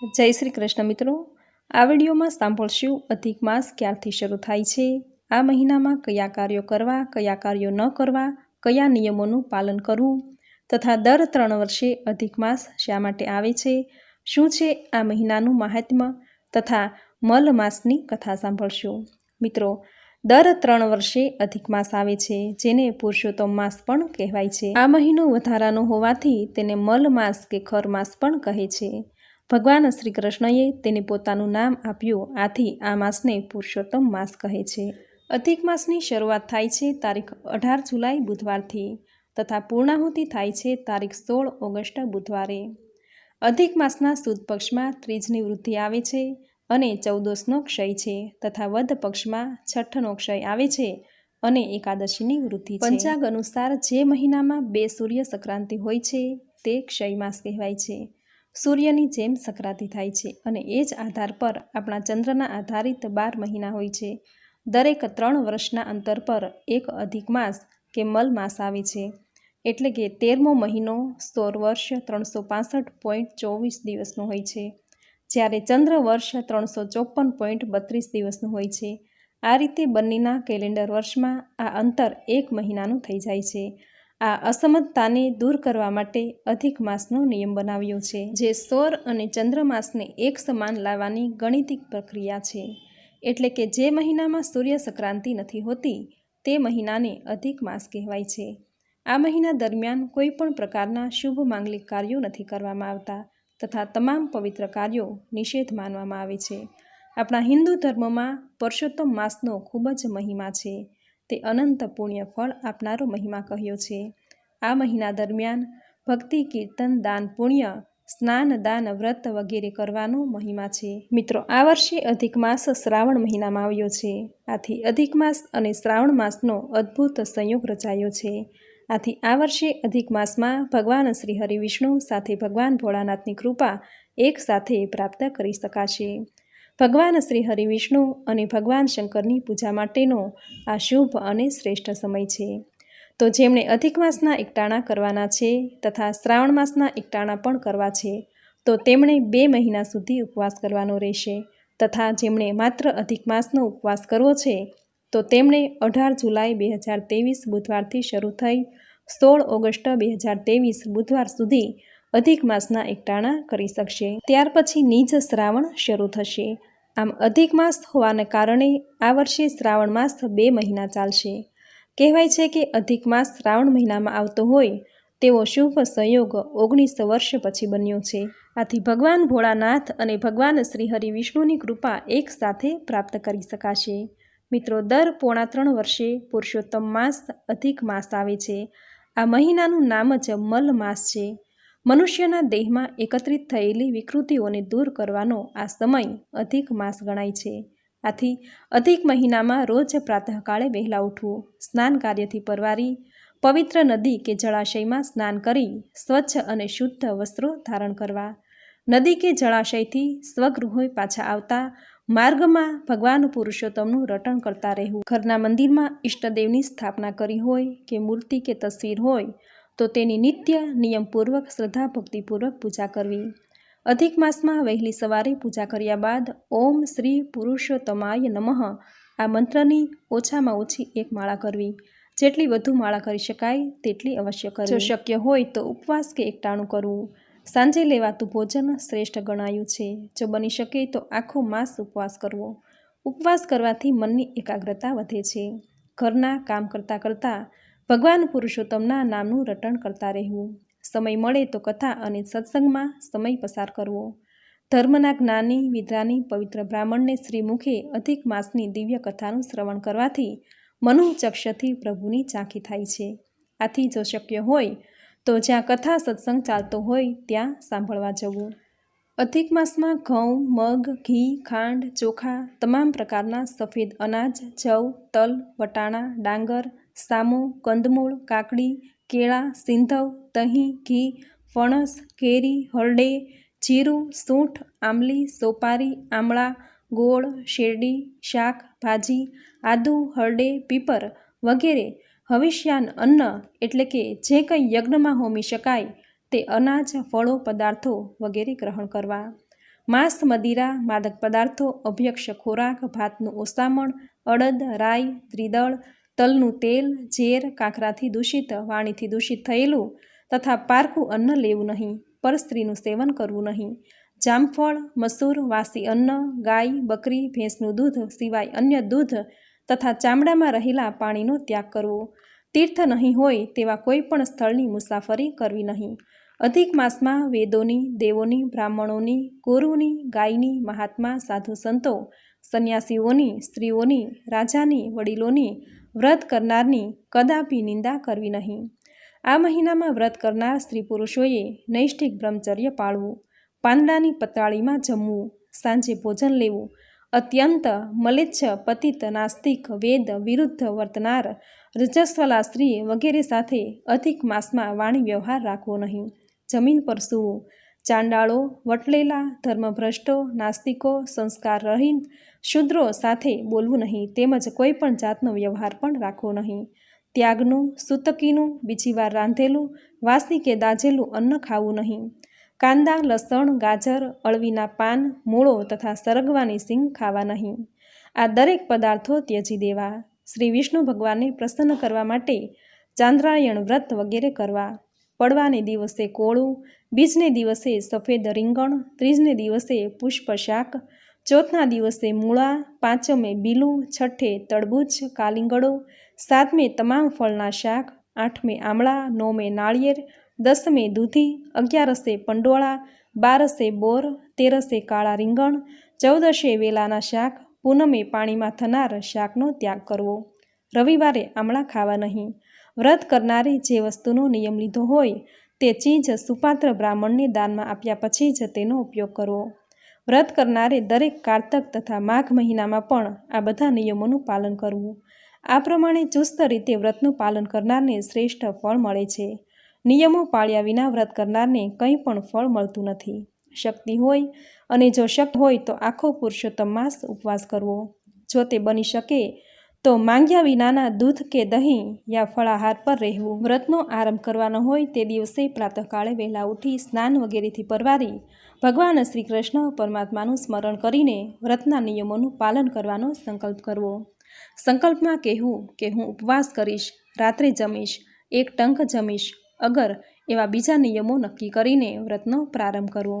જય શ્રી કૃષ્ણ મિત્રો. આ વિડીયોમાં સાંભળશું અધિક માસ ક્યારથી શરૂ થાય છે? આ મહિનામાં કયા કાર્યો કરવા, કયા કાર્યો ન કરવા, કયા નિયમોનું પાલન કરવું તથા દર ત્રણ વર્ષે અધિક માસ શા માટે આવે છે? શું છે આ મહિનાનું મહાત્મ્ય તથા મલ માસની કથા સાંભળશું? મિત્રો, દર ત્રણ વર્ષે અધિક માસ આવે છે, જેને પુરુષોત્તમ માસ પણ કહેવાય છે. આ મહિનો વધારાનો હોવાથી તેને મલ માસ કે ખર માસ પણ કહે છે. ભગવાન શ્રી કૃષ્ણએ તેને પોતાનું નામ આપ્યું. આથી આ માસને પુરુષોત્તમ માસ કહે છે. અધિક માસની શરૂઆત થાય છે તારીખ અઢાર જુલાઈ બુધવારથી તથા પૂર્ણાહુતિ થાય છે તારીખ સોળ ઓગસ્ટ બુધવારે. અધિક માસના સુદ પક્ષમાં ત્રીજની વૃદ્ધિ આવે છે અને ચૌદસનો ક્ષય છે તથા વધ પક્ષમાં છઠ્ઠનો ક્ષય આવે છે અને એકાદશીની વૃદ્ધિ પંચાગ અનુસાર જે મહિનામાં બે સૂર્ય સંક્રાંતિ હોય છે તે ક્ષય માસ કહેવાય છે. સૂર્યની જેમ સંક્રાંતિ થાય છે અને એ જ આધાર પર આપણા ચંદ્રના આધારિત બાર મહિના હોય છે. દરેક ત્રણ વર્ષના અંતર પર એક અધિક માસ કે મલ માસ આવે છે. એટલે કે તેરમો મહિનો સોળ વર્ષ ત્રણસો પાસઠ પોઈન્ટ ચોવીસ દિવસનો હોય છે. જ્યારે ચંદ્ર વર્ષ ત્રણસો ચોપન પોઈન્ટ બત્રીસ દિવસનું હોય છે. આ રીતે બંનેના કેલેન્ડર વર્ષમાં આ અંતર એક મહિનાનું થઈ જાય છે. આ અસમતતાને દૂર કરવા માટે અધિક માસનો નિયમ બનાવ્યો છે, જે સૌર અને ચંદ્રમાસને એક સમાન લાવવાની ગણિતિક પ્રક્રિયા છે. એટલે કે જે મહિનામાં સૂર્ય સંક્રાંતિ નથી હોતી, તે મહિનાને અધિક માસ કહેવાય છે. આ મહિના દરમિયાન કોઈ પણ પ્રકારના શુભ માંગલિક કાર્યો નથી કરવામાં આવતા, તથા તમામ પવિત્ર કાર્યો નિષેધ માનવામાં આવે છે. આપણા હિન્દુ ધર્મમાં પરસોત્તમ માસનો ખૂબ જ મહિમા છે. તે અનંત પુણ્ય ફળ આપનારો મહિમા કહ્યો છે. આ મહિના દરમિયાન ભક્તિ, કીર્તન, દાન, પુણ્ય, સ્નાન, દાન, વ્રત વગેરે કરવાનો મહિમા છે. મિત્રો, આ વર્ષે અધિક માસ શ્રાવણ મહિનામાં આવ્યો છે. આથી અધિક માસ અને શ્રાવણ માસનો અદ્ભુત સંયોગ રચાયો છે. આથી આ વર્ષે અધિક માસમાં ભગવાન શ્રી હરિવિષ્ણુ સાથે ભગવાન ભોળાનાથની કૃપા એક સાથે પ્રાપ્ત કરી શકાશે. ભગવાન શ્રી હરિવિષ્ણુ અને ભગવાન શંકરની પૂજા માટેનો આ શુભ અને શ્રેષ્ઠ સમય છે. તો જેમણે અધિક માસના એકટાણા કરવાના છે તથા શ્રાવણ માસના એકટાણા પણ કરવા છે, તો તેમણે બે મહિના સુધી ઉપવાસ કરવાનો રહેશે તથા જેમણે માત્ર અધિક માસનો ઉપવાસ કરવો છે, તો તેમણે અઢાર જુલાઈ બે હજાર ત્રેવીસ બુધવારથી શરૂ થઈ સોળ ઓગસ્ટ બે હજાર ત્રેવીસ બુધવાર સુધી અધિક માસના એકટાણા કરી શકશે. ત્યાર પછી નીજ શ્રાવણ શરૂ થશે. આમ અધિક માસ હોવાને કારણે આ વર્ષે શ્રાવણ માસ બે મહિના ચાલશે. કહેવાય છે કે અધિક માસ શ્રાવણ મહિનામાં આવતો હોય તેવો શુભ સંયોગ ઓગણીસો વર્ષ પછી બન્યો છે. આથી ભગવાન ભોળાનાથ અને ભગવાન શ્રી હરિ વિષ્ણુની કૃપા એક સાથે પ્રાપ્ત કરી શકાશે. મિત્રો, દર પોણા ત્રણ વર્ષે પુરુષોત્તમ માસ અધિક માસ આવે છે. આ મહિનાનું નામ જ મલ માસ છે. મનુષ્યના દેહમાં એકત્રિત થયેલી વિકૃતિઓને દૂર કરવાનો આ સમય અધિક માસ ગણાય છે. આથી અધિક મહિનામાં રોજ પ્રાતઃકાળે વહેલા ઉઠવું, સ્નાન કાર્યથી પરવારી, પવિત્ર નદી કે જળાશયમાં સ્નાન કરી, સ્વચ્છ અને શુદ્ધ વસ્ત્રો ધારણ કરવા, નદી કે જળાશયથી સ્વગૃહો પાછા આવતા, માર્ગમાં ભગવાન પુરુષોત્તમનું રટણ કરતા રહેવું, ઘરના મંદિરમાં ઈષ્ટદેવની સ્થાપના કરી હોય કે મૂર્તિ કે તસવીર હોય તો તેની નિત્ય નિયમપૂર્વક શ્રદ્ધા ભક્તિપૂર્વક પૂજા કરવી. અધિક માસમાં વહેલી સવારે પૂજા કર્યા બાદ ઓમ શ્રી પુરુષોત્તમાય નમઃ. આ મંત્રની ઓછામાં ઓછી એક માળા કરવી. જેટલી વધુ માળા કરી શકાય તેટલી અવશ્ય કરવી. જો શક્ય હોય તો ઉપવાસ કે એકટાણું કરવું. સાંજે લેવાતું ભોજન શ્રેષ્ઠ ગણાયું છે. જો બની શકે તો આખો માસ ઉપવાસ કરવો. ઉપવાસ કરવાથી મનની એકાગ્રતા વધે છે. ઘરના કામ કરતાં કરતાં ભગવાન પુરુષોત્તમના નામનું રટણ કરતા રહેવું. સમય મળે તો કથા અને સત્સંગમાં સમય પસાર કરવો. ધર્મના જ્ઞાની, વિદ્રાની, પવિત્ર બ્રાહ્મણને શ્રીમુખે અધિક માસની દિવ્ય કથાનું શ્રવણ કરવાથી મનુચક્ષથી પ્રભુની ઝાંખી થાય છે. આથી જો શક્ય હોય, તો જ્યાં કથા સત્સંગ ચાલતો હોય, ત્યાં સાંભળવા જવું. અધિક માસમાં ઘઉં, મગ, ઘી, ખાંડ, ચોખા, તમામ પ્રકારના સફેદ અનાજ, જવ, તલ, વટાણા, ડાંગર સામો, કંદમૂળ, કાકડી, કેળા, સિંધવ દહીં ઘી, ફણસ, કેરી, હરડે, જીરું, સૂંઠ, આંબલી, સોપારી, આમળા, ગોળ, શેરડી, શાક, ભાજી, આદુ, હરડે, પીપર વગેરે હવિષ્યાન અન્ન એટલે કે જે કંઈ યજ્ઞમાં હોમી શકાય તે અનાજ, ફળો, પદાર્થો વગેરે ગ્રહણ કરવા. માંસ, મદિરા, માદક પદાર્થો, અભ્યક્ષ ખોરાક, ભાતનું ઓસામણ, અડદ, રાઈ, ત્રિદળ તલનું તેલ, ઝેર, કાંકરાથી દૂષિત, વાણીથી દૂષિત થયેલું તથા પારકું અન્ન લેવું નહીં પરસ્ત્રીનું સેવન કરવું નહીં. જામફળ, મસૂર, વાસી અન્ન, ગાય, બકરી, ભેંસનું દૂધ સિવાય અન્ય દૂધ તથા ચામડામાં રહેલા પાણીનો ત્યાગ કરવો. તીર્થ નહીં હોય તેવા કોઈ પણ સ્થળની મુસાફરી કરવી નહીં. અધિક માસમાં વેદોની, દેવોની, બ્રાહ્મણોની, ગુરુની, ગાયની, મહાત્મા, સાધુ સંતો, સંન્યાસીઓની, સ્ત્રીઓની, રાજાની, વડીલોની વ્રત કરનારની કદાપી નિંદા કરવી નહીં. આ મહિનામાં વ્રત કરનાર સ્ત્રી પુરુષોએ નૈષ્ઠિક બ્રહ્મચર્ય પાળવું, પાંદડાની પતાળીમાં જમવું, સાંજે ભોજન લેવું, અત્યંત મલેચ્છ, પતિત, નાસ્તિક, વેદ, વિરુદ્ધ વર્તનાર, રજસ્વલા સ્ત્રી વગેરે સાથે અધિક માસમાં વાણી વ્યવહાર રાખવો નહીં. જમીન પર સૂવું ચાંડાળો, વટલેલા, ધર્મભ્રષ્ટો, નાસ્તિકો, સંસ્કાર રહીન શુદ્રો સાથે બોલવું નહીં, તેમજ કોઈ પણ જાતનો વ્યવહાર પણ રાખવો નહીં. ત્યાગનું, સૂતકીનું, બીજી વાર રાંધેલું, વાસી કે દાજેલું અન્ન ખાવું નહીં. કાંદા, લસણ, ગાજર, અળવીના પાન, મૂળો તથા સરગવાની સિંગ ખાવા નહીં. આ દરેક પદાર્થો ત્યજી દેવા. શ્રી વિષ્ણુ ભગવાનને પ્રસન્ન કરવા માટે ચાંદ્રાયણ વ્રત વગેરે કરવા. પડવાને દિવસે કોળું, બીજને દિવસે સફેદ રીંગણ, ત્રીજને દિવસે પુષ્પ શાક ચોથના દિવસે મૂળા, પાંચમે બીલું, છઠ્ઠે તડબૂચ કાલિંગડો, સાતમે તમામ ફળના શાક, આઠમે આમળા, નવમે નાળિયેર, દસમે દૂધી, અગિયારસે પંડોળા, બારસે બોર, તેરસે કાળા રીંગણ, ચૌદશે વેલાના શાક, પૂનમે પાણીમાં થનાર શાકનો ત્યાગ કરવો. રવિવારે આમળા ખાવા નહીં. વ્રત કરનારે જે વસ્તુનો નિયમ લીધો હોય, તે ચીજ સુપાત્ર બ્રાહ્મણને દાનમાં આપ્યા પછી જ તેનો ઉપયોગ કરવો. વ્રત કરનારે દરેક કારતક તથા માઘ મહિનામાં પણ આ બધા નિયમોનું પાલન કરવું. આ પ્રમાણે ચુસ્ત રીતે વ્રતનું પાલન કરનારને શ્રેષ્ઠ ફળ મળે છે. નિયમો પાળ્યા વિના વ્રત કરનારને કંઈ પણ ફળ મળતું નથી. શક્તિ હોય અને જો શક્ત હોય તો આખો પુરુષોત્તમ માસ ઉપવાસ કરવો. જો તે બની શકે તો માંગ્યા વિનાના દૂધ કે દહીં યા ફળાહાર પર રહેવું. વ્રતનો આરંભ કરવાનો હોય તે દિવસે પ્રાતઃકાળે વહેલા ઉઠી સ્નાન વગેરેથી પરવારી ભગવાન શ્રી કૃષ્ણ પરમાત્માનું સ્મરણ કરીને વ્રતના નિયમોનું પાલન કરવાનો સંકલ્પ કરવો. સંકલ્પમાં કહેવું કે હું ઉપવાસ કરીશ, રાત્રે જમીશ, એક ટંક જમીશ, અગર એવા બીજા નિયમો નક્કી કરીને વ્રતનો પ્રારંભ કરવો.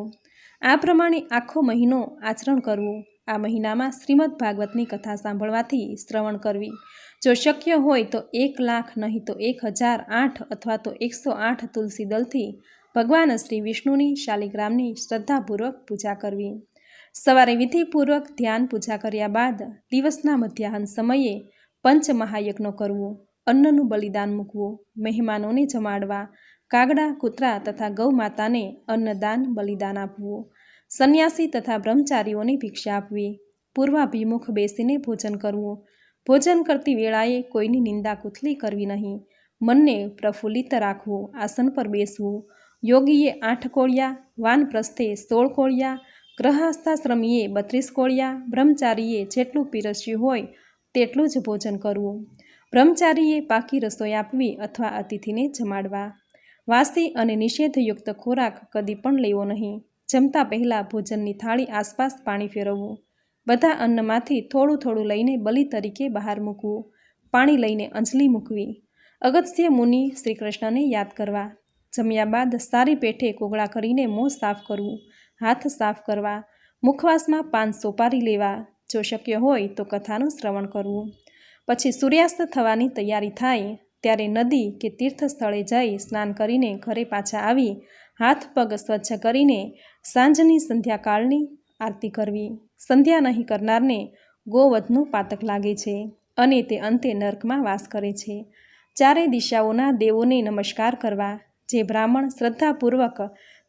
આ પ્રમાણે આખો મહિનો આચરણ કરવું. આ મહિનામાં શ્રીમદ ભાગવતની કથા સાંભળવાથી શ્રવણ કરવી. જો શક્ય હોય તો એક લાખ નહીં તો એક હજાર આઠ અથવા તો એકસો આઠ તુલસી દલથી ભગવાન શ્રી વિષ્ણુની શાલિગ્રામની શ્રદ્ધાપૂર્વક પૂજા કરવી. સવારે વિધિપૂર્વક ધ્યાન પૂજા કર્યા બાદ દિવસના મધ્યાહન સમયે પંચ મહાયજ્ઞો કરવો, અન્નનું બલિદાન મૂકવું, મહેમાનોને જમાડવા, કાગડા, કૂતરા તથા ગૌ માતાને અન્નદાન બલિદાન આપવું. સંન્યાસી તથા બ્રહ્મચારીઓને ભિક્ષા આપવી. પૂર્વાભિમુખ બેસીને ભોજન કરવું. ભોજન કરતી વેળાએ કોઈની નિંદા કુથલી કરવી નહીં. મનને પ્રફુલ્લિત રાખવું, આસન પર બેસવું. યોગીએ આઠ કોળિયા, વાનપ્રસ્થે સોળ કોળિયા, ગ્રહસ્થાશ્રમીએ બત્રીસ કોળિયા, બ્રહ્મચારીએ જેટલું પીરસ્યું હોય તેટલું જ ભોજન કરવું. બ્રહ્મચારીએ પાકી રસોઈ આપવી અથવા અતિથિને જમાડવા. વાસી અને નિષેધયુક્ત ખોરાક કદી પણ લેવો નહીં. જમતા પહેલાં ભોજનની થાળી આસપાસ પાણી ફેરવવું. બધા અન્નમાંથી થોડું થોડું લઈને બલિ તરીકે બહાર મૂકવું. પાણી લઈને અંજલિ મૂકવી. અગત્ય મુનિ શ્રી કૃષ્ણને યાદ કરવા. જમ્યા બાદ સારી પેઠે કોગળા કરીને મોં સાફ કરવું. હાથ સાફ કરવા. મુખવાસમાં પાન સોપારી લેવા. જો શક્ય હોય તો કથાનું શ્રવણ કરવું. પછી સૂર્યાસ્ત થવાની તૈયારી થાય. ત્યારે નદી કે તીર્થ સ્થળે જઈ સ્નાન કરીને ઘરે પાછા આવી. હાથ પગ સ્વચ્છ કરીને સાંજની સંધ્યાકાળની આરતી કરવી. સંધ્યા નહીં કરનારને ગોવધનું પાતક લાગે છે અને તે અંતે નર્કમાં વાસ કરે છે. ચારે દિશાઓના દેવોને નમસ્કાર કરવા, જે બ્રાહ્મણ શ્રદ્ધાપૂર્વક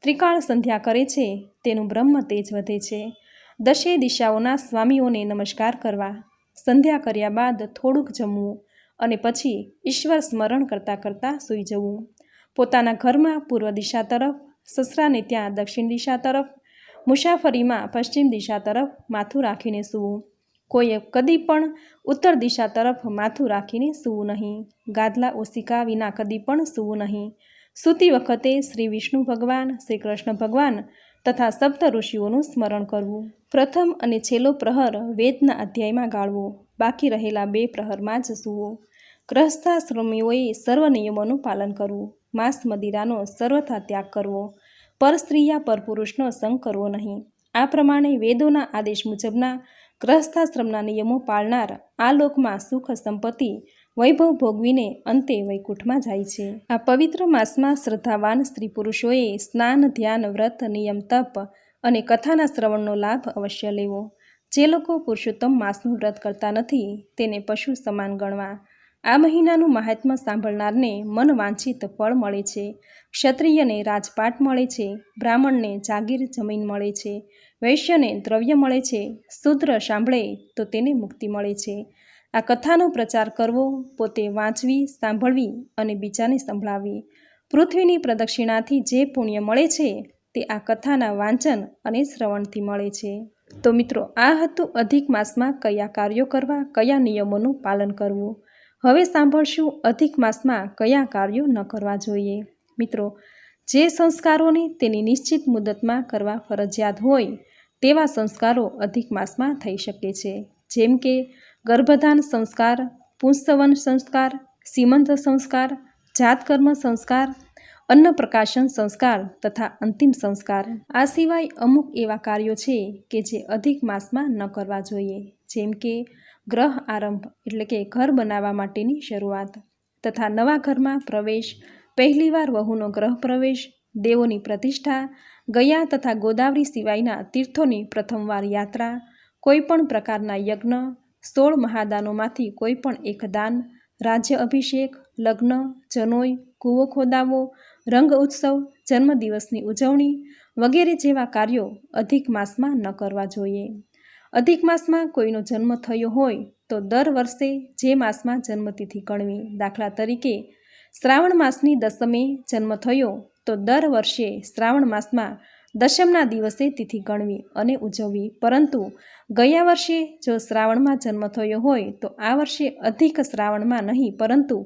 ત્રિકાળ સંધ્યા કરે છે, તેનું બ્રહ્મ તેજ વધે છે. દશે દિશાઓના સ્વામીઓને નમસ્કાર કરવા, સંધ્યા કર્યા બાદ થોડુંક જમવું અને પછી ઈશ્વર સ્મરણ કરતાં કરતાં સૂઈ જવું. પોતાના ઘરમાં પૂર્વ દિશા તરફ સસરાને ત્યાં દક્ષિણ દિશા તરફ, મુસાફરીમાં પશ્ચિમ દિશા તરફ માથું રાખીને સૂવું. કોઈએ કદી પણ ઉત્તર દિશા તરફ માથું રાખીને સૂવું નહીં. ગાદલા ઓસિકા વિના કદી પણ સૂવું નહીં. સૂતી વખતે શ્રી વિષ્ણુ ભગવાન, શ્રી કૃષ્ણ ભગવાન તથા સપ્ત ઋષિઓનું સ્મરણ કરવું. પ્રથમ અને છેલ્લો પ્રહર વેદના અધ્યાયમાં ગાળવો. બાકી રહેલા બે પ્રહરમાં જ સૂવો. ગ્રહસ્થાશ્રમીઓએ સર્વ નિયમોનું પાલન કરવું. માંસ મદિરાનો સર્વથા ત્યાગ કરવો, પર સ્ત્રીયા પર પરપુરુષનો સંગ કરવો નહીં. આ પ્રમાણે વેદોના આદેશ મુજબના ગ્રહસ્થાશ્રમના નિયમો પાળનાર આ લોકમાં સુખ સંપત્તિ વૈભવ ભોગવીને અંતે વૈકુંઠમાં જાય છે. આ પવિત્ર માસમાં શ્રદ્ધાવાન સ્ત્રી પુરુષોએ સ્નાન, ધ્યાન, વ્રત, નિયમ, તપ અને કથાના શ્રવણનો લાભ અવશ્ય લેવો. જે લોકો પુરુષોત્તમ માસનું વ્રત કરતા નથી, તેને પશુ સમાન ગણવા આ મહિનાનું મહાત્મ્ય સાંભળનારને મન વાંછિત ફળ મળે છે. ક્ષત્રિયને રાજપાટ મળે છે. બ્રાહ્મણને જાગીર જમીન મળે છે. વૈશ્યને દ્રવ્ય મળે છે. શુદ્ર સાંભળે તો તેને મુક્તિ મળે છે. આ કથાનો પ્રચાર કરવો, પોતે વાંચવી, સાંભળવી અને બીજાને સંભળાવવી. પૃથ્વીની પ્રદક્ષિણાથી જે પુણ્ય મળે છે, તે આ કથાના વાંચન અને શ્રવણથી મળે છે. તો મિત્રો, આ હતું અધિક માસમાં કયા કાર્યો કરવા, કયા નિયમોનું પાલન કરવું? હવે સાંભળશું અધિક માસમાં કયા કાર્યો ન કરવા જોઈએ. મિત્રો, જે સંસ્કારોને તેની નિશ્ચિત મુદતમાં કરવા ફરજિયાત હોય, તેવા સંસ્કારો અધિક માસમાં થઈ શકે છે. જેમ કે, ગર્ભધાન સંસ્કાર, પુંસવન સંસ્કાર, સીમંત સંસ્કાર, જાતકર્મ સંસ્કાર, અન્નપ્રકાશન સંસ્કાર તથા અંતિમ સંસ્કાર. આ સિવાય અમુક એવા કાર્યો છે કે જે અધિક માસમાં ન કરવા જોઈએ. જેમ કે ગ્રહ આરંભ એટલે કે ઘર બનાવવા માટેની શરૂઆત તથા નવા ઘરમાં પ્રવેશ, પહેલીવાર વહુનો ગ્રહ પ્રવેશ, દેવોની પ્રતિષ્ઠા, ગયા તથા ગોદાવરી સિવાયના તીર્થોની પ્રથમવાર યાત્રા, કોઈપણ પ્રકારના યજ્ઞ, સોળ મહાદાનોમાંથી કોઈપણ એક દાન, રાજ્ય અભિષેક, લગ્ન, જનોઈ, કૂવો ખોદાવો, રંગ ઉત્સવ, જન્મદિવસની ઉજવણી વગેરે જેવા કાર્યો અધિક માસમાં ન કરવા જોઈએ. અધિક માસમાં કોઈનો જન્મ થયો હોય તો દર વર્ષે જે માસમાં જન્મતિથિ ગણવી દાખલા તરીકે શ્રાવણ માસની દસમે જન્મ થયો તો દર વર્ષે શ્રાવણ માસમાં દશમના દિવસે તિથિ ગણવી અને ઉજવવી. પરંતુ ગયા વર્ષે જો શ્રાવણમાં જન્મ થયો હોય તો આ વર્ષે અધિક શ્રાવણમાં નહીં, પરંતુ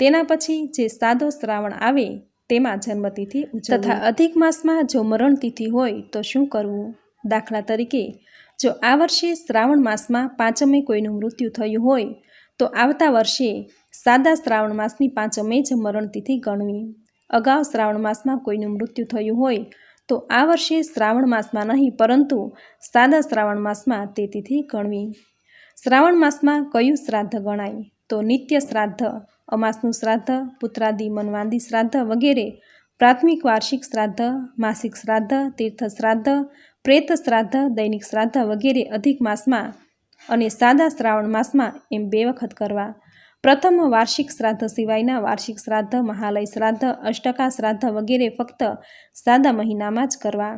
તેના પછી જે સાદો શ્રાવણ આવે તેમાં જન્મતિથિ તથા અધિક માસમાં જો મરણ તિથિ હોય તો શું કરવું? દાખલા તરીકે જો આ વર્ષે શ્રાવણ માસમાં પાંચમે કોઈનું મૃત્યુ થયું હોય, તો આવતા વર્ષે સાદા શ્રાવણ માસની પાંચમે જ મરણતિથિ ગણવી. અગાઉ શ્રાવણ માસમાં કોઈનું મૃત્યુ થયું હોય, તો આ વર્ષે શ્રાવણ માસમાં નહીં, પરંતુ સાદા શ્રાવણ માસમાં તે તિથિ ગણવી. શ્રાવણ માસમાં કયું શ્રાદ્ધ ગણાય? તો નિત્ય શ્રાદ્ધ, અમાસનું શ્રાદ્ધ, પુત્રાદિ મનવાંદી શ્રાદ્ધ વગેરે, પ્રાથમિક વાર્ષિક શ્રાદ્ધ, માસિક શ્રાદ્ધ, તીર્થ શ્રાદ્ધ પ્રેત શ્રાદ્ધ, દૈનિક શ્રાદ્ધ વગેરે અધિક માસમાં અને સાદા શ્રાવણ માસમાં એમ બે વખત કરવા. પ્રથમ વાર્ષિક શ્રાદ્ધ સિવાયના વાર્ષિક શ્રાદ્ધ, મહાલય શ્રાદ્ધ, અષ્ટકા શ્રાદ્ધ વગેરે ફક્ત સાદા મહિનામાં જ કરવા.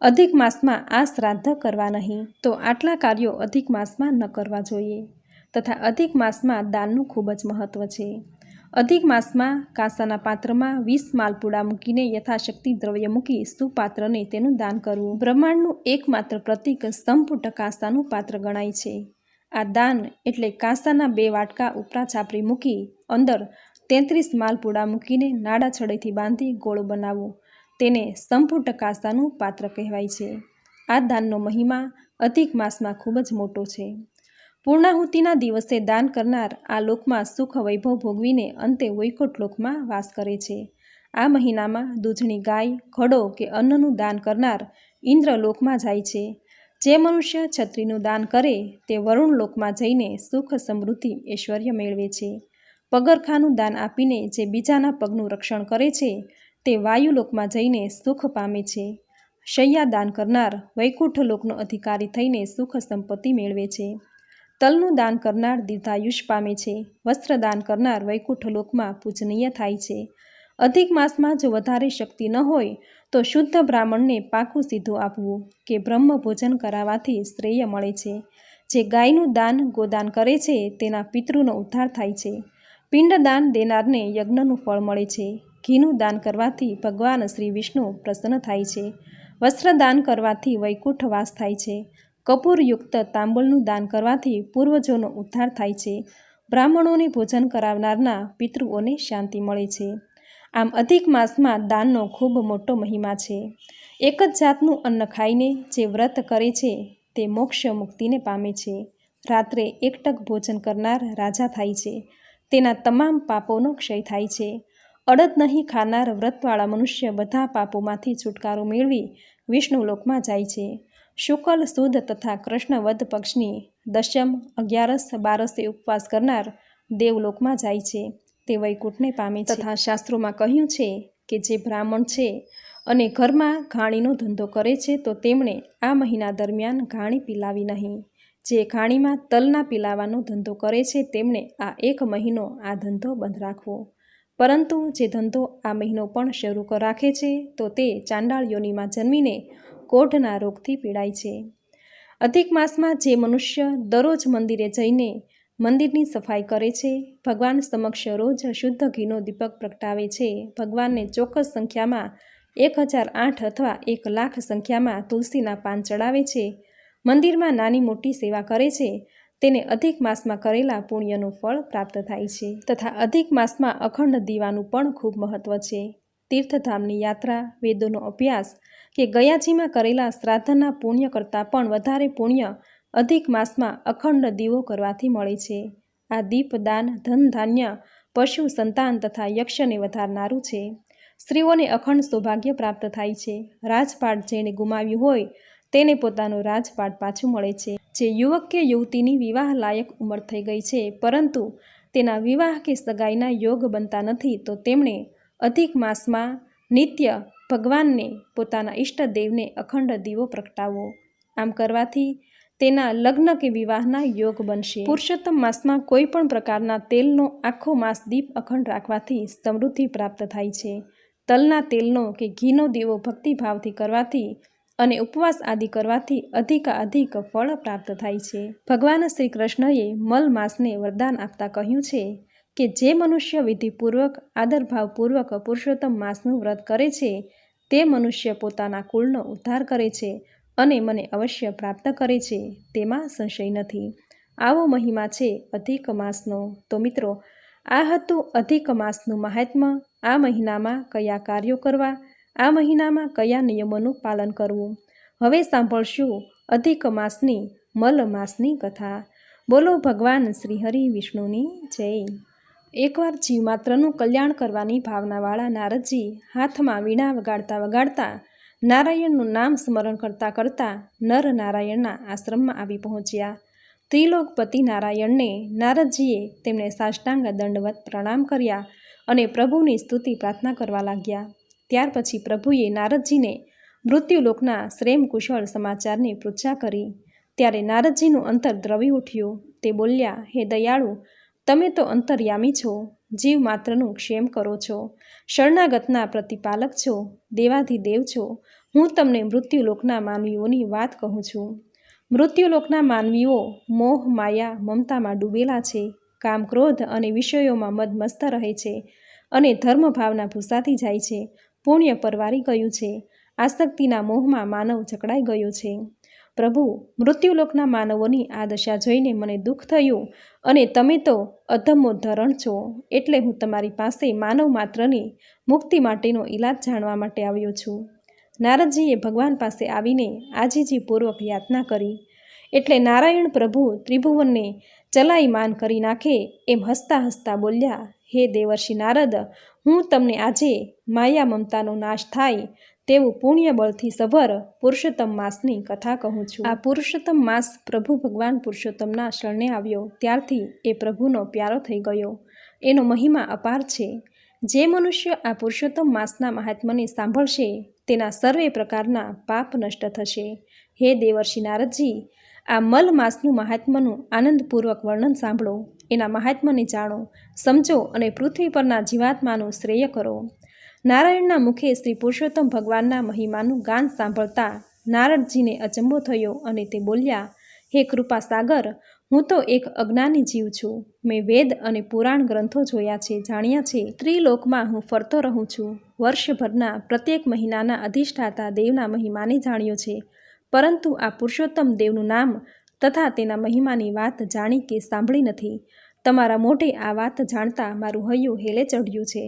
અધિક માસમાં આ શ્રાદ્ધ કરવા નહીં, તો આટલા કાર્યો અધિક માસમાં ન કરવા જોઈએ. તથા અધિક માસમાં દાનનું ખૂબ જ મહત્ત્વ છે. અધિક માસમાં કાંસાના પાત્રમાં વીસ માલપુડા મૂકીને યથાશક્તિ દ્રવ્ય મૂકી સુપાત્રને તેનું દાન કરવું. બ્રહ્માંડનું એકમાત્ર પ્રતિક સંપુટ કાંસાનું પાત્ર ગણાય છે. આ દાન એટલે કાંસાના બે વાટકા ઉપરા છાપરી મૂકી અંદર તેત્રીસ માલપુડા મૂકીને નાડા છડેથી બાંધી ગોળ બનાવવું. તેને સંપુટ કાંસાનું પાત્ર કહેવાય છે. આ દાનનો મહિમા અધિક માસમાં ખૂબ જ મોટો છે. પૂર્ણાહુતિના દિવસે દાન કરનાર આ લોકમાં સુખ વૈભવ ભોગવીને અંતે વૈકુંઠ લોકમાં વાસ કરે છે. આ મહિનામાં દૂધણી ગાય, ઘડો કે અન્નનું દાન કરનાર ઇન્દ્ર લોકમાં જાય છે. જે મનુષ્ય છત્રીનું દાન કરે તે વરુણ લોકમાં જઈને સુખ સમૃદ્ધિ ઐશ્વર્ય મેળવે છે. પગરખાનું દાન આપીને જે બીજાના પગનું રક્ષણ કરે છે તે વાયુલોકમાં જઈને સુખ પામે છે. શૈયા દાન કરનાર વૈકુંઠ લોકનો અધિકારી થઈને સુખ સંપત્તિ મેળવે છે. તલનું દાન કરનાર દીર્ઘાયુષ પામે છે. વસ્ત્ર દાન કરનાર વૈકુંઠ લોકમાં પૂજનીય થાય છે. અધિક માસમાં જો વધારે શક્તિ ન હોય, તો શુદ્ધ બ્રાહ્મણને પાકું સીધું આપવું કે બ્રહ્મ ભોજન કરાવવાથી શ્રેય મળે છે. જે ગાયનું દાન ગોદાન કરે છે, તેના પિતૃનો ઉદ્ધાર થાય છે. પિંડદાન દેનારને યજ્ઞનું ફળ મળે છે. ઘીનું દાન કરવાથી ભગવાન શ્રી વિષ્ણુ પ્રસન્ન થાય છે. વસ્ત્રદાન કરવાથી વૈકુંઠવાસ થાય છે. કપૂરયુક્ત તાંબુલનું દાન કરવાથી પૂર્વજોનો ઉદ્ધાર થાય છે. બ્રાહ્મણોને ભોજન કરાવનારના પિતૃઓને શાંતિ મળે છે. આમ અધિક માસમાં દાનનો ખૂબ મોટો મહિમા છે. એક જ જાતનું અન્ન ખાઈને જે વ્રત કરે છે, તે મોક્ષ મુક્તિને પામે છે. રાત્રે એકટક ભોજન કરનાર રાજા થાય છે. તેના તમામ પાપોનો ક્ષય થાય છે. અડદ નહીં ખાનાર વ્રતવાળા મનુષ્ય બધા પાપોમાંથી છુટકારો મેળવી વિષ્ણુ લોકમાં જાય છે. શુકલ સુદ તથા કૃષ્ણવધ પક્ષની દશમ, અગિયારસ, બારસે ઉપવાસ કરનાર દેવલોકમાં જાય છે. તે વૈકુંઠને પામે તથા શાસ્ત્રોમાં કહ્યું છે કે જે બ્રાહ્મણ છે અને ઘરમાં ઘાણીનો ધંધો કરે છે, તો તેમણે આ મહિના દરમિયાન ઘાણી પીલાવી નહીં. જે ઘાણીમાં તલના પીલાવાનો ધંધો કરે છે તેમણે આ એક મહિનો આ ધંધો બંધ રાખવો. પરંતુ જે ધંધો આ મહિનો પણ શરૂ રાખે છે, તો તે ચાંડાળ યોનીમાં જન્મીને કોઢના રોગથી પીડાય છે. અધિક માસમાં જે મનુષ્ય દરરોજ મંદિરે જઈને મંદિરની સફાઈ કરે છે, ભગવાન સમક્ષ રોજ શુદ્ધ ઘીનો દીપક પ્રગટાવે છે. ભગવાનને ચોક્કસ સંખ્યામાં એક હજાર આઠ અથવા એક લાખ સંખ્યામાં તુલસીના પાન ચડાવે છે. મંદિરમાં નાની મોટી સેવા કરે છે. તેને અધિક માસમાં કરેલા પુણ્યનું ફળ પ્રાપ્ત થાય છે તથા અધિક માસમાં અખંડ દીવાનું પણ ખૂબ મહત્વ છે. તીર્થધામની યાત્રા, વેદોનો અભ્યાસ કે ગયાજીમાં કરેલા શ્રાદ્ધના પુણ્ય કરતાં પણ વધારે પુણ્ય અધિક માસમાં અખંડ દીવો કરવાથી મળે છે. આ દીપદાન ધન ધાન્ય પશુ સંતાન તથા યક્ષને વધારનારું છે. સ્ત્રીઓને અખંડ સૌભાગ્ય પ્રાપ્ત થાય છે. રાજપાટ જેણે ગુમાવ્યું હોય તેને પોતાનું રાજપાટ પાછું મળે છે. જે યુવક કે યુવતીની વિવાહ લાયક ઉંમર થઈ ગઈ છે, પરંતુ તેના વિવાહ કે સગાઈના યોગ બનતા નથી તો તેમણે અધિક માસમાં નિત્ય ભગવાનને, પોતાના ઈષ્ટદેવને અખંડ દીવો પ્રગટાવો. આમ કરવાથી તેના લગ્ન કે વિવાહના યોગ બનશે. પુરુષોત્તમ માસમાં કોઈ પણ પ્રકારના તેલનો આખો માસ દીપ અખંડ રાખવાથી સમૃદ્ધિ પ્રાપ્ત થાય છે. તલના તેલનો કે ઘીનો દીવો ભક્તિભાવથી કરવાથી અને ઉપવાસ આદિ કરવાથી અધિકાધિક ફળ પ્રાપ્ત થાય છે. ભગવાન શ્રી કૃષ્ણએ મલ માસને વરદાન આપતા કહ્યું છે કે જે મનુષ્ય વિધિપૂર્વક, આદરભાવપૂર્વક પુરુષોત્તમ માસનું વ્રત કરે છે તે મનુષ્ય પોતાના કુળનો ઉદ્ધાર કરે છે અને મને અવશ્ય પ્રાપ્ત કરે છે, તેમાં સંશય નથી. આવો મહિમા છે અધિક માસનો. તો મિત્રો, આ હતું અધિક માસનું મહાત્મ્ય. આ મહિનામાં કયા કાર્યો કરવા? આ મહિનામાં કયા નિયમોનું પાલન કરવું? હવે સાંભળશું અધિક માસની મલ માસની કથા. બોલો ભગવાન શ્રી હરિ વિષ્ણુની જય. એકવાર જીવ માત્રનું કલ્યાણ કરવાની ભાવનાવાળા નારદજી હાથમાં વીણા વગાડતા વગાડતા નારાયણનું નામ સ્મરણ કરતાં કરતાં નર નારાયણના આશ્રમમાં આવી પહોંચ્યા. ત્રિલોકપતિ નારાયણને નારદજીએ તેમને સાષ્ટાંગ દંડવત પ્રણામ કર્યા અને પ્રભુની સ્તુતિ પ્રાર્થના કરવા લાગ્યા. ત્યાર પછી પ્રભુએ નારદજીને મૃત્યુલોકના શ્રેમ કુશળ સમાચારની પૃચ્છા કરી. ત્યારે નારદજીનું અંતર દ્રવી ઉઠ્યું. તે બોલ્યા, હે દયાળુ તમે તો અંતર્યામી છો, જીવ માત્રનું ક્ષેમ કરો છો, શરણાગતના પ્રતિપાલક છો, દેવાધિદેવ છો, હું તમને મૃત્યુલોકના માનવીઓની વાત કહું છું. મૃત્યુલોકના માનવીઓ મોહ, માયા, મમતામાં ડૂબેલા છે, કામ ક્રોધ અને વિષયોમાં મદમસ્ત રહે છે અને ધર્મ ભાવના ભૂસાતી જાય છે, પુણ્ય પરવારી ગયું છે, આસક્તિના મોહમાં માનવ જકડાઈ ગયો છે. પ્રભુ, મૃત્યુલોકના માનવોની આ દશા જોઈને મને દુઃખ થયું અને તમે તો અધમો ધરણ છો, એટલે હું તમારી પાસે માનવ માત્રની મુક્તિ માટેનો ઈલાજ જાણવા માટે આવ્યો છું. નારદજીએ ભગવાન પાસે આવીને આજીજીપૂર્વક યાતના કરી. એટલે નારાયણ પ્રભુ ત્રિભુવનને ચલાઈમાન કરી નાખે એમ હસતા હસતા બોલ્યા, હે દેવર્ષિ નારદ, હું તમને આજે માયા મમતાનો નાશ થાય તેવું પુણ્યબળથી સભર પુરુષોત્તમ માસની કથા કહું છું. આ પુરુષોત્તમ માસ પ્રભુ ભગવાન પુરુષોત્તમના શરણે આવ્યો. ત્યારથી એ પ્રભુનો પ્યારો થઈ ગયો. એનો મહિમા અપાર છે. જે મનુષ્ય આ પુરુષોત્તમ માસના મહાત્મને સાંભળશે, તેના સર્વે પ્રકારના પાપ નષ્ટ થશે. હે દેવર્ષિ નારદજી, આ મલ માસનું મહાત્માનું આનંદપૂર્વક વર્ણન સાંભળો. એના મહાત્માને જાણો, સમજો અને પૃથ્વી પરના જીવાત્માનું શ્રેય કરો. નારાયણના મુખે શ્રી પુરુષોત્તમ ભગવાનના મહિમાનું ગાન સાંભળતા નારદજીને અચંબો થયો અને તે બોલ્યા, હે કૃપા સાગર હું તો એક અજ્ઞાની જીવ છું. મેં વેદ અને પુરાણ ગ્રંથો જોયા છે, જાણ્યા છે. ત્રિલોકમાં હું ફરતો રહું છું. વર્ષભરના પ્રત્યેક મહિનાના અધિષ્ઠાતા દેવના મહિમાને જાણ્યો છે. પરંતુ આ પુરુષોત્તમ દેવનું નામ તથા તેના મહિમાની વાત જાણી કે સાંભળી નથી. તમારા મોઢે આ વાત જાણતા મારું હૈયું હેલે ચઢ્યું છે.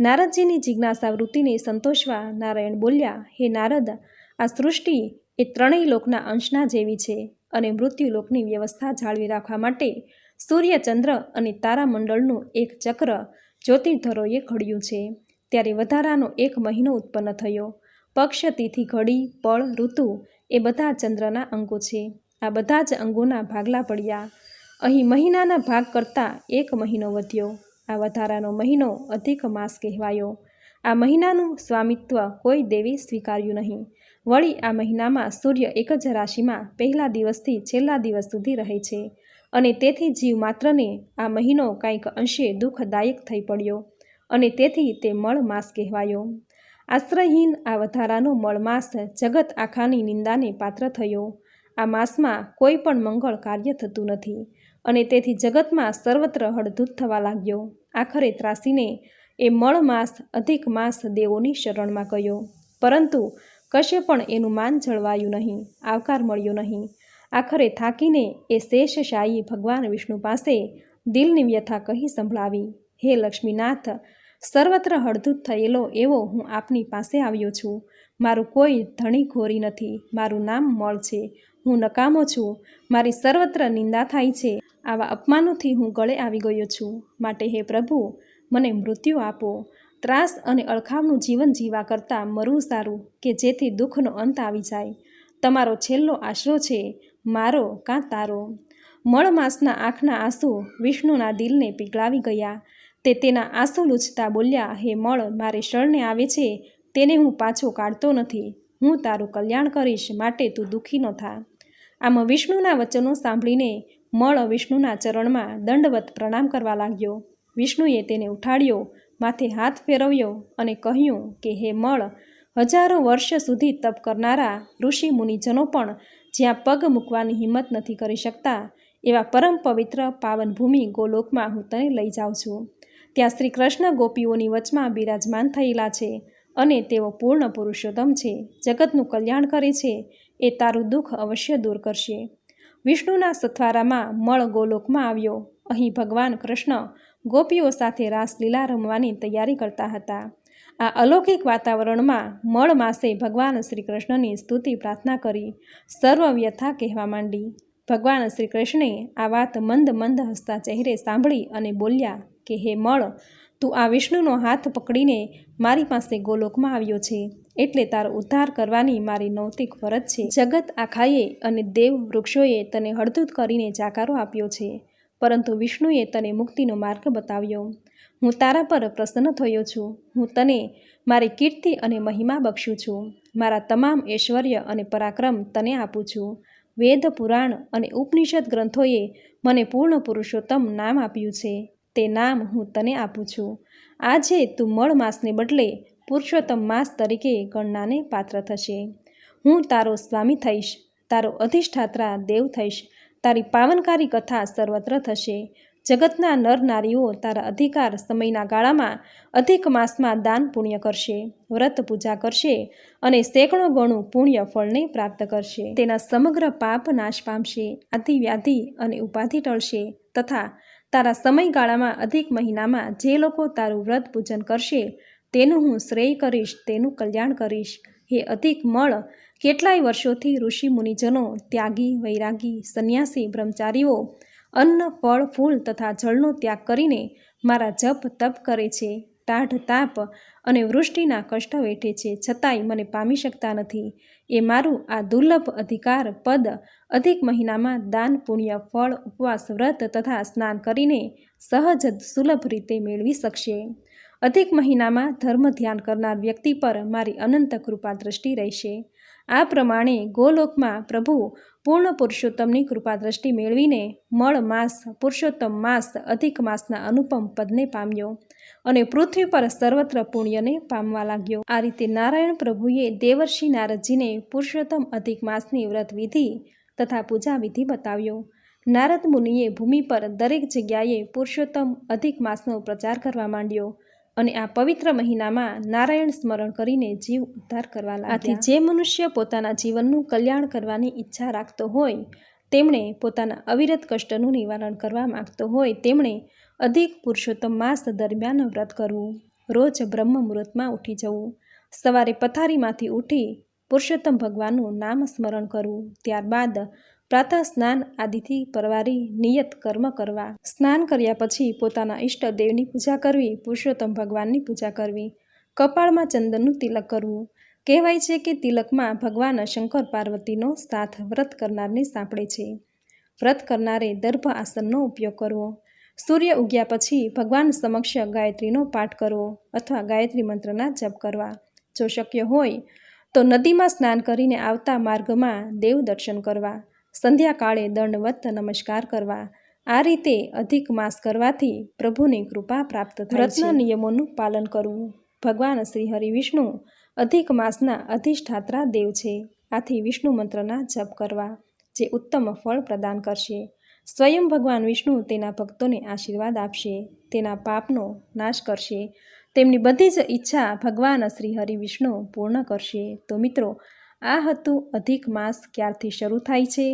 નારદજીની જિજ્ઞાસા વૃત્તિને સંતોષવા નારાયણ બોલ્યા, હે નારદ, આ સૃષ્ટિ એ ત્રણેય લોકના અંશના જેવી છે અને મૃત્યુલોકની વ્યવસ્થા જાળવી રાખવા માટે સૂર્ય, ચંદ્ર અને તારામંડળનું એક ચક્ર જ્યોતિર્ધરોએ ઘડ્યું છે. ત્યારે વધારાનો એક મહિનો ઉત્પન્ન થયો. પક્ષ તિથિ ઘડી, પળ, ઋતુ એ બધા ચંદ્રના અંગો છે. આ બધા જ અંગોના ભાગલા પડ્યા. અહીં મહિનાના ભાગ કરતાં એક મહિનો વધ્યો. આ વધારાનો મહિનો અધિક માસ કહેવાયો. આ મહિનાનું સ્વામિત્વ કોઈ દેવે સ્વીકાર્યું નહીં. વળી આ મહિનામાં સૂર્ય એક જ રાશિમાં પહેલા દિવસથી છેલ્લા દિવસ સુધી રહે છે અને તેથી જીવ માત્રને આ મહિનો કંઈક અંશે દુઃખદાયક થઈ પડ્યો અને તેથી તે મળ માસ કહેવાયો. આશ્રયહીન આ વધારાનો મળમાસ જગત આખાની નિંદાને પાત્ર થયો. આ માસમાં કોઈ પણ મંગળ કાર્ય થતું નથી. અને તેથી જગતમાં સર્વત્ર હળધૂત થવા લાગ્યો. આખરે ત્રાસીને એ મળ માસ, અધિક માસ દેવોની શરણમાં ગયો. પરંતુ કશે પણ એનું માન જળવાયું નહીં, આવકાર મળ્યો નહીં. આખરે થાકીને એ શેષશાહી ભગવાન વિષ્ણુ પાસે દિલની વ્યથા કહી સંભળાવી, હે લક્ષ્મીનાથ, સર્વત્ર હળધૂત થયેલો એવો હું આપની પાસે આવ્યો છું. મારું કોઈ ધણી ઘોરી નથી, મારું નામ મળ છે. હું નકામો છું. મારી સર્વત્ર નિંદા થાય છે. આવા અપમાનોથી હું ગળે આવી ગયો છું. માટે હે પ્રભુ, મને મૃત્યુ આપો. ત્રાસ અને અળખાવનું જીવન જીવા કરતાં મરવું સારું, કે જેથી દુઃખનો અંત આવી જાય. તમારો છેલ્લો આશરો છે, મારો કાં તારો? મળ માસના આંખના આંસુ વિષ્ણુના દિલને પીગળાવી ગયા. તે તેના આંસુ લૂછતા બોલ્યા, હે મળ, મારે શરણે આવે છે, તેને હું પાછો કાઢતો નથી. હું તારું કલ્યાણ કરીશ, માટે તું દુઃખી ન થા. આમ વિષ્ણુના વચનો સાંભળીને મળ વિષ્ણુના ચરણમાં દંડવત પ્રણામ કરવા લાગ્યો. વિષ્ણુએ તેને ઉઠાડ્યો, માથે હાથ ફેરવ્યો અને કહ્યું કે, હે મળ, હજારો વર્ષ સુધી તપ કરનારા ઋષિ મુનિજનો પણ જ્યાં પગ મૂકવાની હિંમત નથી કરી શકતા, એવા પરમ પવિત્ર પાવન ભૂમિ ગોલોકમાં હું તને લઈ જાઉં છું. ત્યાં શ્રી કૃષ્ણ ગોપીઓની વચમાં બિરાજમાન થયેલા છે અને તેઓ પૂર્ણ પુરુષોત્તમ છે. જગતનું કલ્યાણ કરે છે. એ તારું દુઃખ અવશ્ય દૂર કરશે. વિષ્ણુના સથવારામાં મળ ગોલોકમાં આવ્યો. અહીં ભગવાન કૃષ્ણ ગોપીઓ સાથે રાસલીલા રમવાની તૈયારી કરતા હતા. આ અલૌકિક વાતાવરણમાં મળ માસે ભગવાન શ્રી કૃષ્ણની સ્તુતિ પ્રાર્થના કરી. સર્વ વ્યથા કહેવા માંડી. ભગવાન શ્રી કૃષ્ણે આ વાત મંદ મંદ હસતા ચહેરે સાંભળી અને બોલ્યા કે, હે મળ, તું આ વિષ્ણુનો હાથ પકડીને મારી પાસે ગોલોકમાં આવ્યો છે. એટલે તારો ઉદ્ધાર કરવાની મારી નૈતિક ફરજ છે. જગત આખાએ અને દેવ વૃક્ષોએ તને હળદૂત કરીને જાકારો આપ્યો છે. પરંતુ વિષ્ણુએ તને મુક્તિનો માર્ગ બતાવ્યો. હું તારા પર પ્રસન્ન થયો છું. હું તને મારી કીર્તિ અને મહિમા બક્ષું છું. મારા તમામ ઐશ્વર્ય અને પરાક્રમ તને આપું છું. વેદ, પુરાણ અને ઉપનિષદ ગ્રંથોએ મને પૂર્ણ પુરુષોત્તમ નામ આપ્યું છે. તે નામ હું તને આપું છું. આજે તું મળ માસને બદલે પુરુષોત્તમ માસ તરીકે ગણનાને પાત્ર થશે. હું તારો સ્વામી થઈશ, તારો અધિષ્ઠાત્રા દેવ થઈશ, તારી પાવનકારી કથા સર્વત્ર થશે. જગતના નર નારીઓ તારા અધિકાર સમયના ગાળામાં અધિક માસમાં દાન પુણ્ય કરશે, વ્રત પૂજા કરશે અને સેંકડો ગણું પુણ્ય ફળને પ્રાપ્ત કરશે. તેના સમગ્ર પાપ નાશ પામશે આધિ વ્યાધિ અને ઉપાધિ ટળશે તથા તારા સમયગાળામાં અધિક મહિનામાં જે લોકો તારું વ્રત પૂજન કરશે તેનું હું શ્રેય કરીશ, તેનું કલ્યાણ કરીશ. હે અધિક મળ, કેટલાય વર્ષોથી ઋષિ મુનિજનો ત્યાગી, વૈરાગી, સંન્યાસી બ્રહ્મચારીઓ અન્ન, ફળ, ફૂલ તથા જળનો ત્યાગ કરીને મારા જપ, તપ કરે છે. ટાઢ તાપ અને વૃષ્ટિના કષ્ટ વેઠે છે. છતાંય મને પામી શકતા નથી. એ મારું આ દુર્લભ અધિકાર પદ અધિક મહિનામાં દાન, પુણ્ય, ફળ, ઉપવાસ, વ્રત તથા સ્નાન કરીને સહજ સુલભ રીતે મેળવી શકશે. અધિક મહિનામાં ધર્મ ધ્યાન કરનાર વ્યક્તિ પર મારી અનંત કૃપા દ્રષ્ટિ રહેશે. આ પ્રમાણે ગોલોકમાં પ્રભુ પૂર્ણ પુરુષોત્તમની કૃપા દ્રષ્ટિ મેળવીને મળ માસ, પુરુષોત્તમ માસ, અધિક માસના અનુપમ પદને પામ્યો અને પૃથ્વી પર સર્વત્ર પુણ્યને પામવા લાગ્યો. આ રીતે નારાયણ પ્રભુએ દેવર્ષિ નારદજીને પુરુષોત્તમ અધિક માસની વ્રત વિધિ તથા પૂજા વિધિ બતાવ્યો. નારદ મુનિએ ભૂમિ પર દરેક જગ્યાએ પુરુષોત્તમ અધિક માસનો પ્રચાર કરવા માંડ્યો. અને આ પવિત્ર મહિનામાં નારાયણ સ્મરણ કરીને જીવ ઉદ્ધાર કરવા લાગ્યા. જે મનુષ્ય પોતાના જીવનનું કલ્યાણ કરવાની ઈચ્છા રાખતો હોય, તેમણે પોતાના અવિરત કષ્ટનું નિવારણ કરવા માગતો હોય, તેમણે અધિક પુરુષોત્તમ માસ દરમિયાન વ્રત કરવું, રોજ બ્રહ્મ મુહૂર્તમાં ઉઠી જવું, સવારે પથારીમાંથી ઉઠી પુરુષોત્તમ ભગવાનનું નામ સ્મરણ કરવું, ત્યારબાદ પ્રાતઃ સ્નાન આદિથી પરવારી નિયત કર્મ કરવા. સ્નાન કર્યા પછી પોતાના ઈષ્ટદેવની પૂજા કરવી, પુરુષોત્તમ ભગવાનની પૂજા કરવી. કપાળમાં ચંદનનું તિલક કરવું. કહેવાય છે કે તિલકમાં ભગવાન શંકર પાર્વતીનો સાથ વ્રત કરનારને સાંપડે છે. વ્રત કરનારે દર્ભ આસનનો ઉપયોગ કરવો. સૂર્ય ઉગ્યા પછી ભગવાન સમક્ષ ગાયત્રીનો પાઠ કરવો અથવા ગાયત્રી મંત્રના જપ કરવા. જો શક્ય હોય, તો નદીમાં સ્નાન કરીને આવતા માર્ગમાં દેવ દર્શન કરવા. સંધ્યાકાળે દંડવત નમસ્કાર કરવા. આ રીતે અધિક માસ કરવાથી પ્રભુની કૃપા પ્રાપ્ત થાય વ્રતના નિયમોનું પાલન કરવું. ભગવાન શ્રી હરિ વિષ્ણુ અધિક માસના અધિષ્ઠાત્રા દેવ છે. આથી વિષ્ણુ મંત્રના જપ કરવા જે ઉત્તમ ફળ પ્રદાન કરશે. સ્વયં ભગવાન વિષ્ણુ તેના ભક્તોને આશીર્વાદ આપશે તેના પાપનો નાશ કરશે. તેમની બધી જ ઈચ્છા ભગવાન શ્રી હરિ વિષ્ણુ પૂર્ણ કરશે. તો મિત્રો આ હતું અધિક માસ ક્યારથી શરૂ થાય છે?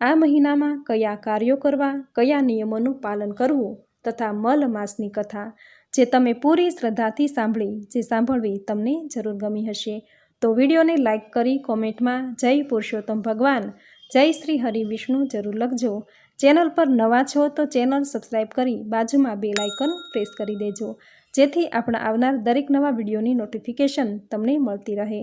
આ મહિનામાં કયા કાર્યો કરવા, કયા નિયમોનું પાલન કરવું તથા મલ માસની કથા જે તમે પૂરી શ્રદ્ધાથી સાંભળી, જે સાંભળવી તમને જરૂર ગમી હશે. તો વિડીયોને લાઇક કરી કોમેન્ટમાં જય પુરુષોત્તમ ભગવાન, જય શ્રી હરિ વિષ્ણુ જરૂર લખજો. ચેનલ પર નવા છો તો ચેનલ સબસ્ક્રાઈબ કરી બાજુમાં બે લાઇકન પ્રેસ કરી દેજો. જેથી આપણા આવનાર દરેક નવા વિડીયોની નોટિફિકેશન તમને મળતી રહે.